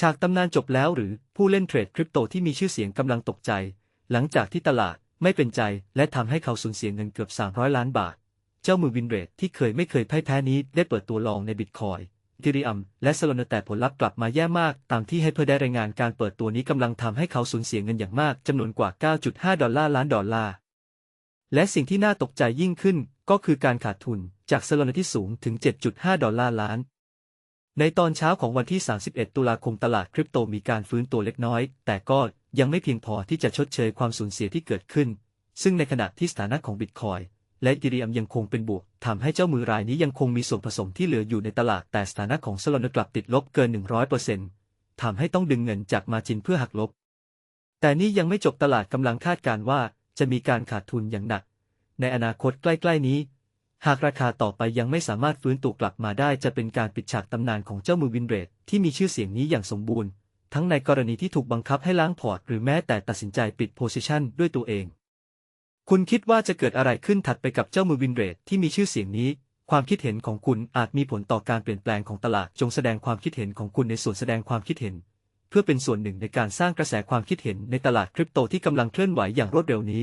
ฉากตำนานจบแล้วหรือผู้เล่นเทรดคริปโตที่มีชื่อเสียงกำลังตกใจ หลังจากที่ตลาดไม่เป็นใจและทำให้เขาสูญเสียเงินเกือบ 300 ล้านบาท เจ้ามือวินเรทที่เคยไม่เคยพ่ายแพ้นี้ได้เปิดตัวลองในบิตคอยทีริอัมและสโลนแต่ผลลัพธ์กลับมาแย่มาก ตามที่ให้เพื่อได้รายงานการเปิดตัวนี้กำลังทำให้เขาสูญเสียเงินอย่างมากจำนวนกว่า 9.5 ดอลลาร์ล้านดอลลาร์และสิ่งที่น่าตกใจยิ่งขึ้นก็คือการขาดทุนจากสโลนที่สูงถึง 7.5 ดอลลาร์ล้าน ในตอนเช้าของวันที่ 31 ตุลาคมตลาดคริปโตมีการฟื้นตัวเล็กน้อย แต่ก็ยังไม่เพียงพอที่จะชดเชยความสูญเสียที่เกิดขึ้น ซึ่งในขณะที่สถานะของบิตคอยและอีเรียมยังคงเป็นบวกทำให้เจ้ามือรายนี้ยังคงมีส่วนผสมที่เหลืออยู่ในตลาด แต่สถานะของสโลนกลับติดลบเกิน 100%ทำให้ต้องดึงเงินจากมาจินเพื่อหักลบ แต่นี่ยังไม่จบตลาดกำลังคาดการณ์ว่าจะมีการขาดทุนอย่างหนัก ในอนาคตใกล้ ๆ นี้ หากราคาต่อไปยังไม่สามารถฟื้นตัวกลับมาได้จะเป็นการปิดฉากตำนานของเจ้ามือวินเรทที่มีชื่อเสียงนี้อย่างสมบูรณ์ ทั้งในกรณีที่ถูกบังคับให้ล้างพอร์ตหรือแม้แต่ตัดสินใจปิดโพซิชันด้วยตัวเอง คุณคิดว่าจะเกิดอะไรขึ้นถัดไปกับเจ้ามือวินเรทที่มีชื่อเสียงนี้ ความคิดเห็นของคุณอาจมีผลต่อการเปลี่ยนแปลงของตลาด จงแสดงความคิดเห็นของคุณในส่วนแสดงความคิดเห็น เพื่อเป็นส่วนหนึ่งในการสร้างกระแสความคิดเห็นในตลาดคริปโตที่กำลังเคลื่อนไหวอย่างรวดเร็วนี้